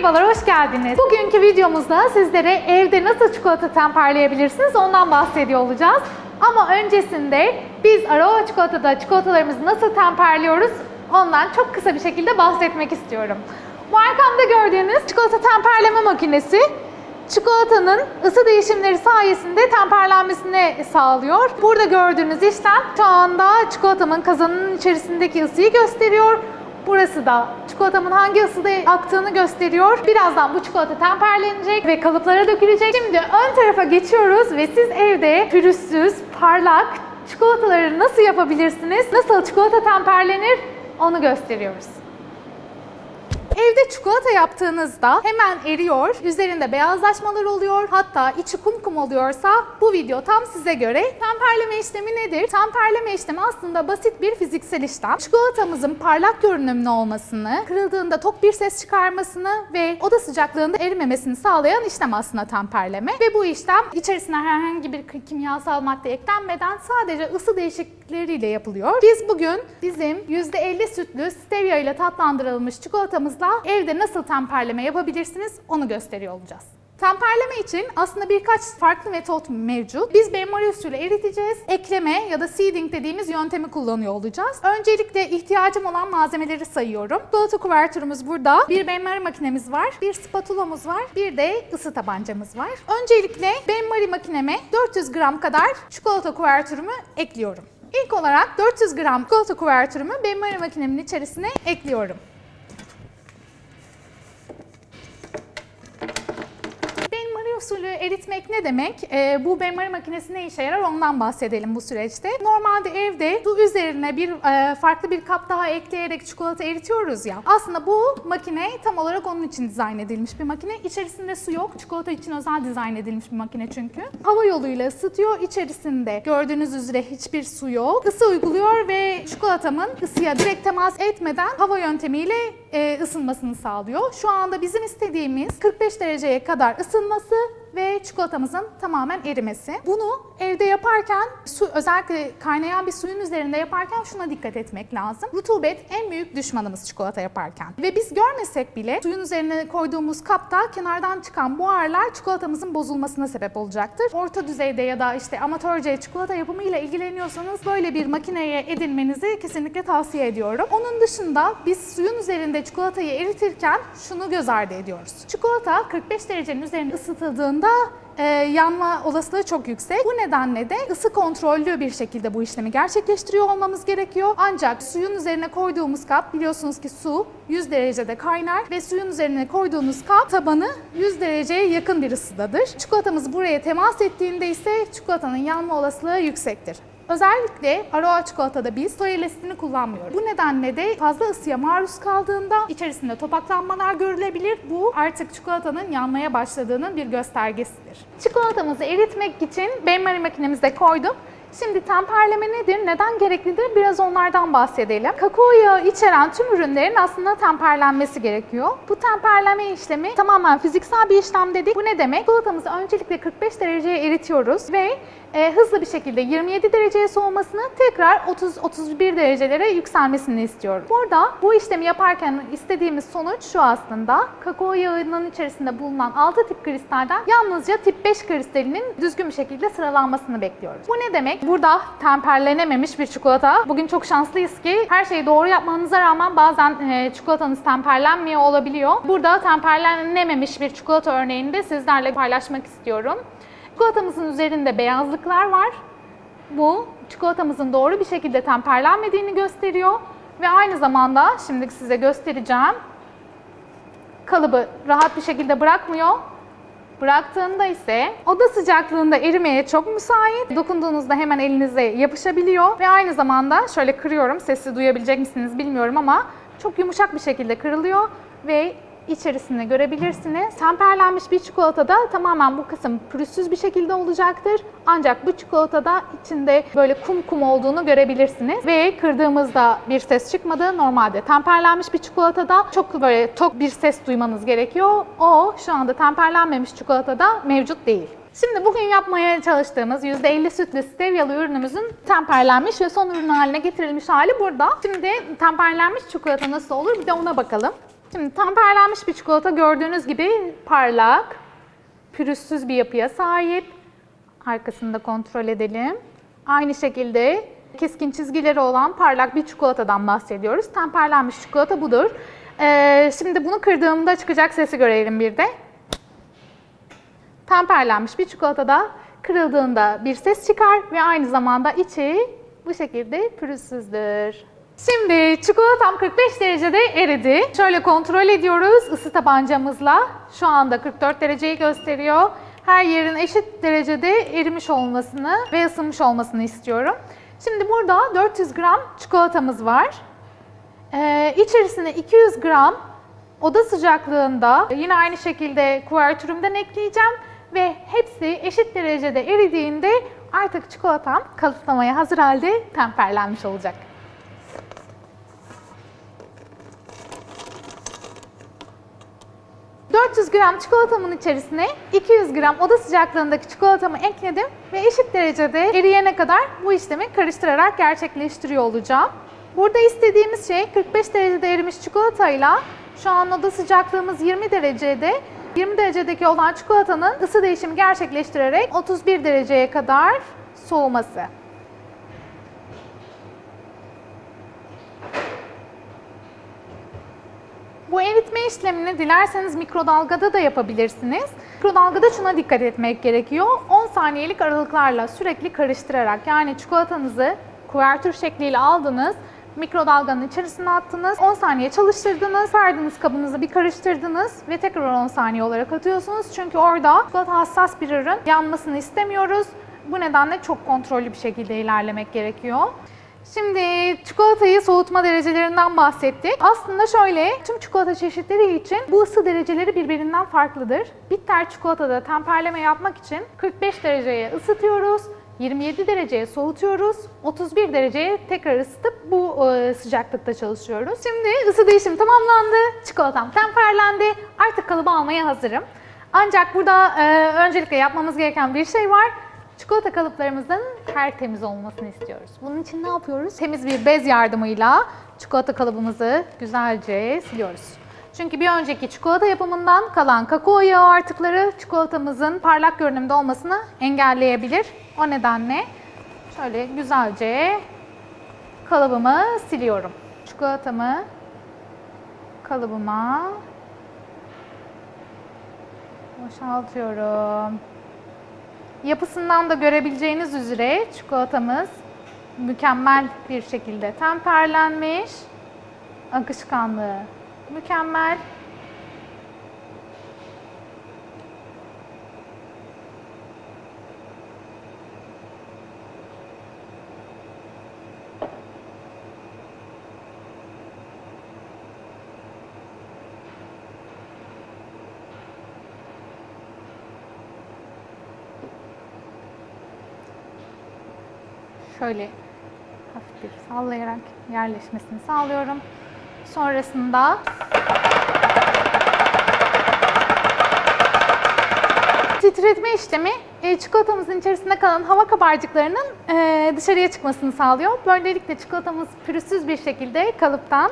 Merhabalar, hoş geldiniz. Bugünkü videomuzda sizlere evde nasıl çikolata temperleyebilirsiniz ondan bahsediyor olacağız. Ama öncesinde biz Aroa Çikolata'da çikolatalarımızı nasıl temperliyoruz ondan çok kısa bir şekilde bahsetmek istiyorum. Bu arkamda gördüğünüz çikolata temperleme makinesi çikolatanın ısı değişimleri sayesinde temperlenmesini sağlıyor. Burada gördüğünüz işlem şu anda çikolatamın kazanının içerisindeki ısıyı gösteriyor. Burası da çikolatamın hangi ısıda aktığını gösteriyor. Birazdan bu çikolata temperlenecek ve kalıplara dökülecek. Şimdi ön tarafa geçiyoruz ve siz evde pürüzsüz, parlak çikolataları nasıl yapabilirsiniz? Nasıl çikolata temperlenir? Onu gösteriyoruz. Evde çikolata yaptığınızda hemen eriyor, üzerinde beyazlaşmalar oluyor, hatta içi kum kum oluyorsa bu video tam size göre. Temperleme işlemi nedir? Temperleme işlemi aslında basit bir fiziksel işlem. Çikolatamızın parlak görünümlü olmasını, kırıldığında tok bir ses çıkarmasını ve oda sıcaklığında erimemesini sağlayan işlem aslında temperleme. Ve bu işlem içerisine herhangi bir kimyasal madde eklenmeden sadece ısı değişiklikleriyle yapılıyor. Biz bugün bizim %50 sütlü stevia ile tatlandırılmış çikolatamızla evde nasıl temperleme yapabilirsiniz onu gösteriyor olacağız. Temperleme için aslında birkaç farklı metot mevcut. Biz benmari usulü eriteceğiz. Ekleme ya da seeding dediğimiz yöntemi kullanıyor olacağız. Öncelikle ihtiyacım olan malzemeleri sayıyorum. Çikolata kuvertürümüz burada. Bir benmari makinemiz var. Bir spatulamız var. Bir de ısı tabancamız var. Öncelikle benmari makineme 400 gram kadar çikolata kuvertürümü ekliyorum. İlk olarak 400 gram çikolata kuvertürümü benmari makinemin içerisine ekliyorum. Usulü eritmek ne demek? Ee, bu benmari makinesi ne işe yarar ondan bahsedelim bu süreçte. Normalde evde su üzerine bir e, farklı bir kap daha ekleyerek çikolata eritiyoruz ya. Aslında bu makine tam olarak onun için dizayn edilmiş bir makine. İçerisinde su yok. Çikolata için özel dizayn edilmiş bir makine çünkü. Hava yoluyla ısıtıyor. İçerisinde gördüğünüz üzere hiçbir su yok. Isı uyguluyor ve çikolatamın ısıya direkt temas etmeden hava yöntemiyle e, ısınmasını sağlıyor. Şu anda bizim istediğimiz 45 dereceye kadar ısınması ve çikolatamızın tamamen erimesi. Bunu evde yaparken su özellikle kaynayan bir suyun üzerinde yaparken şuna dikkat etmek lazım. Rutubet en büyük düşmanımız çikolata yaparken. Ve biz görmesek bile suyun üzerine koyduğumuz kapta kenardan çıkan buharlar çikolatamızın bozulmasına sebep olacaktır. Orta düzeyde ya da işte amatörce çikolata yapımıyla ilgileniyorsanız böyle bir makineye edinmenizi kesinlikle tavsiye ediyorum. Onun dışında biz suyun üzerinde çikolatayı eritirken şunu göz ardı ediyoruz. Çikolata 45 derecenin üzerinde ısıtıldığında e, yanma olasılığı çok yüksek. Bu nedenle de ısı kontrollü bir şekilde bu işlemi gerçekleştiriyor olmamız gerekiyor. Ancak suyun üzerine koyduğumuz kap biliyorsunuz ki su 100 derecede kaynar ve suyun üzerine koyduğunuz kap tabanı 100 dereceye yakın bir ısıdadır. Çikolatamız buraya temas ettiğinde ise çikolatanın yanma olasılığı yüksektir. Özellikle Aroa çikolatada biz soya listini kullanmıyoruz. Bu nedenle de fazla ısıya maruz kaldığında içerisinde topaklanmalar görülebilir. Bu artık çikolatanın yanmaya başladığının bir göstergesidir. Çikolatamızı eritmek için benmari makinemize koydum. Şimdi temperleme nedir, neden gereklidir biraz onlardan bahsedelim. Kakao yağı içeren tüm ürünlerin aslında temperlenmesi gerekiyor. Bu temperleme işlemi tamamen fiziksel bir işlem dedik. Bu ne demek? Çikolatamızı öncelikle 45 dereceye eritiyoruz ve e, hızlı bir şekilde 27 dereceye soğumasını tekrar 30-31 derecelere yükselmesini istiyoruz. Burada bu işlemi yaparken istediğimiz sonuç şu aslında. Kakao yağının içerisinde bulunan 6 tip kristalden yalnızca tip 5 kristalinin düzgün bir şekilde sıralanmasını bekliyoruz. Bu ne demek? Burada temperlenememiş bir çikolata. Bugün çok şanslıyız ki her şeyi doğru yapmanıza rağmen bazen e, çikolatanız temperlenmiyor olabiliyor. Burada temperlenememiş bir çikolata örneğini de sizlerle paylaşmak istiyorum. Çikolatamızın üzerinde beyazlıklar var. Bu çikolatamızın doğru bir şekilde temperlenmediğini gösteriyor ve aynı zamanda şimdi size göstereceğim. Kalıbı rahat bir şekilde bırakmıyor. Bıraktığında ise oda sıcaklığında erimeye çok müsait. Dokunduğunuzda hemen elinize yapışabiliyor ve aynı zamanda şöyle kırıyorum. Sesi duyabilecek misiniz bilmiyorum ama çok yumuşak bir şekilde kırılıyor ve içerisinde görebilirsiniz. Temperlenmiş bir çikolatada tamamen bu kısım pürüzsüz bir şekilde olacaktır. Ancak bu çikolatada içinde böyle kum kum olduğunu görebilirsiniz. Ve kırdığımızda bir ses çıkmadı. Normalde temperlenmiş bir çikolatada çok böyle tok bir ses duymanız gerekiyor. O şu anda temperlenmemiş çikolatada mevcut değil. Şimdi bugün yapmaya çalıştığımız %50 sütlü stevyalı ürünümüzün temperlenmiş ve son ürün haline getirilmiş hali burada. Şimdi temperlenmiş çikolata nasıl olur bir de ona bakalım. Şimdi temperlenmiş bir çikolata gördüğünüz gibi parlak, pürüzsüz bir yapıya sahip. Arkasını da kontrol edelim. Aynı şekilde keskin çizgileri olan parlak bir çikolatadan bahsediyoruz. Temperlenmiş çikolata budur. Ee, şimdi bunu kırdığımda çıkacak sesi görelim bir de. Temperlenmiş bir çikolatada kırıldığında bir ses çıkar ve aynı zamanda içi bu şekilde pürüzsüzdür. Şimdi çikolatam 45 derecede eridi. Şöyle kontrol ediyoruz ısı tabancamızla. Şu anda 44 dereceyi gösteriyor. Her yerin eşit derecede erimiş olmasını ve ısınmış olmasını istiyorum. Şimdi burada 400 gram çikolatamız var. Ee, içerisine 200 gram oda sıcaklığında yine aynı şekilde kuvertürümden ekleyeceğim ve hepsi eşit derecede eridiğinde artık çikolatam kalıplamaya hazır halde temperlenmiş olacak. ...400 gram çikolatamın içerisine 200 gram oda sıcaklığındaki çikolatamı ekledim ve eşit derecede eriyene kadar bu işlemi karıştırarak gerçekleştiriyor olacağım. Burada istediğimiz şey 45 derecede erimiş çikolatayla şu an oda sıcaklığımız 20 derecede 20 derecedeki olan çikolatanın ısı değişimi gerçekleştirerek 31 dereceye kadar soğuması. Bu eritme işlemini dilerseniz mikrodalgada da yapabilirsiniz. Mikrodalgada şuna dikkat etmek gerekiyor. 10 saniyelik aralıklarla sürekli karıştırarak yani çikolatanızı kuvertür şekliyle aldınız, mikrodalganın içerisine attınız, 10 saniye çalıştırdınız, verdiğiniz kabınızı bir karıştırdınız ve tekrar 10 saniye olarak atıyorsunuz. Çünkü orada çikolata hassas bir ürün, yanmasını istemiyoruz. Bu nedenle çok kontrollü bir şekilde ilerlemek gerekiyor. Şimdi çikolatayı soğutma derecelerinden bahsettik. Aslında şöyle, tüm çikolata çeşitleri için bu ısı dereceleri birbirinden farklıdır. Bitter çikolatada temperleme yapmak için 45 dereceye ısıtıyoruz. 27 dereceye soğutuyoruz. 31 dereceye tekrar ısıtıp bu e, sıcaklıkta çalışıyoruz. Şimdi ısı değişimi tamamlandı. Çikolatam temperlendi. Artık kalıba almaya hazırım. Ancak burada e, öncelikle yapmamız gereken bir şey var. Çikolata kalıplarımızın tertemiz olmasını istiyoruz. Bunun için ne yapıyoruz? Temiz bir bez yardımıyla çikolata kalıbımızı güzelce siliyoruz. Çünkü bir önceki çikolata yapımından kalan kakao yağı artıkları çikolatamızın parlak görünümde olmasını engelleyebilir. O nedenle şöyle güzelce kalıbımı siliyorum. Çikolatamı kalıbıma boşaltıyorum. Yapısından da görebileceğiniz üzere çikolatamız mükemmel bir şekilde temperlenmiş. Akışkanlığı mükemmel. Şöyle hafif bir sallayarak yerleşmesini sağlıyorum. Sonrasında titretme işlemi e, çikolatamızın içerisinde kalan hava kabarcıklarının e, dışarıya çıkmasını sağlıyor. Böylelikle çikolatamız pürüzsüz bir şekilde kalıptan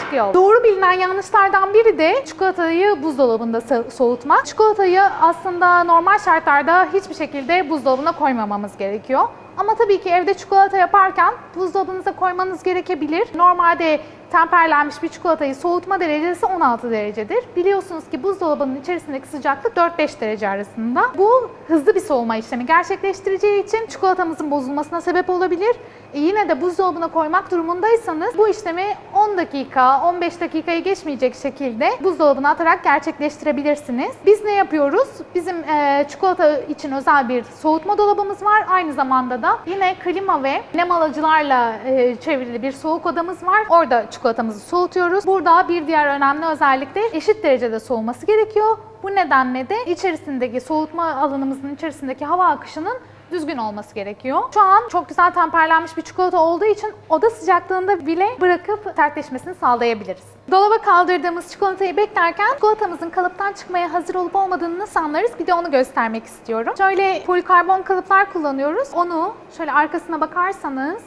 çıkıyor. Doğru bilinen yanlışlardan biri de çikolatayı buzdolabında so- soğutmak. Çikolatayı aslında normal şartlarda hiçbir şekilde buzdolabına koymamamız gerekiyor. Ama tabii ki evde çikolata yaparken buzdolabınıza koymanız gerekebilir. Normalde temperlenmiş bir çikolatayı soğutma derecesi 16 derecedir. Biliyorsunuz ki buzdolabının içerisindeki sıcaklık 4-5 derece arasında. Bu hızlı bir soğuma işlemi gerçekleştireceği için çikolatamızın bozulmasına sebep olabilir. E yine de buzdolabına koymak durumundaysanız bu işlemi 10 dakika, 15 dakikayı geçmeyecek şekilde buzdolabına atarak gerçekleştirebilirsiniz. Biz ne yapıyoruz? Bizim e, çikolata için özel bir soğutma dolabımız var. Aynı zamanda da yine klima ve nem alıcılarla e, çevrili bir soğuk odamız var. Orada çikolatamızı soğutuyoruz. Burada bir diğer önemli özellik de eşit derecede soğuması gerekiyor. Bu nedenle de içerisindeki soğutma alanımızın içerisindeki hava akışının düzgün olması gerekiyor. Şu an çok güzel temperlenmiş bir çikolata olduğu için oda sıcaklığında bile bırakıp sertleşmesini sağlayabiliriz. Dolaba kaldırdığımız çikolatayı beklerken çikolatamızın kalıptan çıkmaya hazır olup olmadığını nasıl anlarız? Bir de onu göstermek istiyorum. Şöyle polikarbon kalıplar kullanıyoruz. Onu şöyle arkasına bakarsanız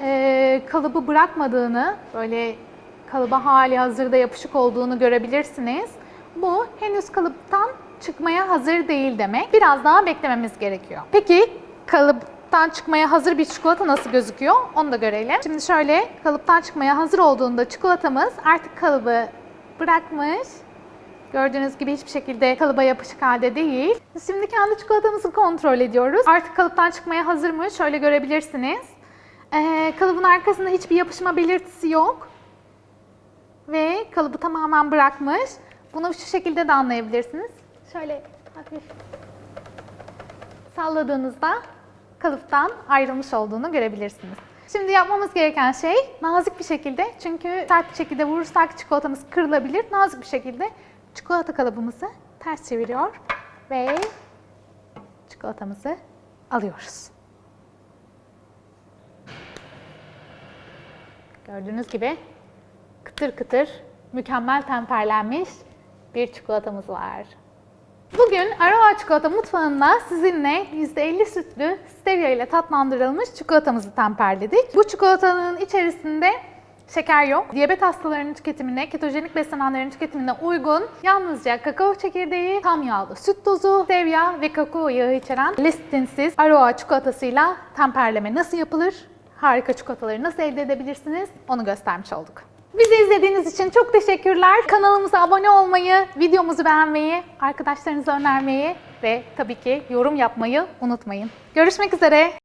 e, kalıbı bırakmadığını, böyle kalıba hali hazırda yapışık olduğunu görebilirsiniz. Bu henüz kalıptan çıkmaya hazır değil demek. Biraz daha beklememiz gerekiyor. Peki kalıptan çıkmaya hazır bir çikolata nasıl gözüküyor? Onu da görelim. Şimdi şöyle kalıptan çıkmaya hazır olduğunda çikolatamız artık kalıbı bırakmış. Gördüğünüz gibi hiçbir şekilde kalıba yapışık halde değil. Şimdi kendi çikolatamızı kontrol ediyoruz. Artık kalıptan çıkmaya hazır mı? Şöyle görebilirsiniz. Ee, kalıbın arkasında hiçbir yapışma belirtisi yok. Ve kalıbı tamamen bırakmış. Bunu şu şekilde de anlayabilirsiniz. Şöyle hafif salladığınızda kalıptan ayrılmış olduğunu görebilirsiniz. Şimdi yapmamız gereken şey nazik bir şekilde çünkü sert bir şekilde vurursak çikolatamız kırılabilir. Nazik bir şekilde çikolata kalıbımızı ters çeviriyor ve çikolatamızı alıyoruz. Gördüğünüz gibi kıtır kıtır mükemmel temperlenmiş bir çikolatamız var. Bugün Aroa Çikolata Mutfağı'nda sizinle %50 sütlü stevia ile tatlandırılmış çikolatamızı temperledik. Bu çikolatanın içerisinde şeker yok. Diyabet hastalarının tüketimine, ketojenik beslenenlerin tüketimine uygun yalnızca kakao çekirdeği, tam yağlı süt tozu, stevia ve kakao yağı içeren listinsiz Aroa çikolatasıyla temperleme nasıl yapılır? Harika çikolataları nasıl elde edebilirsiniz? Onu göstermiş olduk. Bizi izlediğiniz için çok teşekkürler. Kanalımıza abone olmayı, videomuzu beğenmeyi, arkadaşlarınıza önermeyi ve tabii ki yorum yapmayı unutmayın. Görüşmek üzere.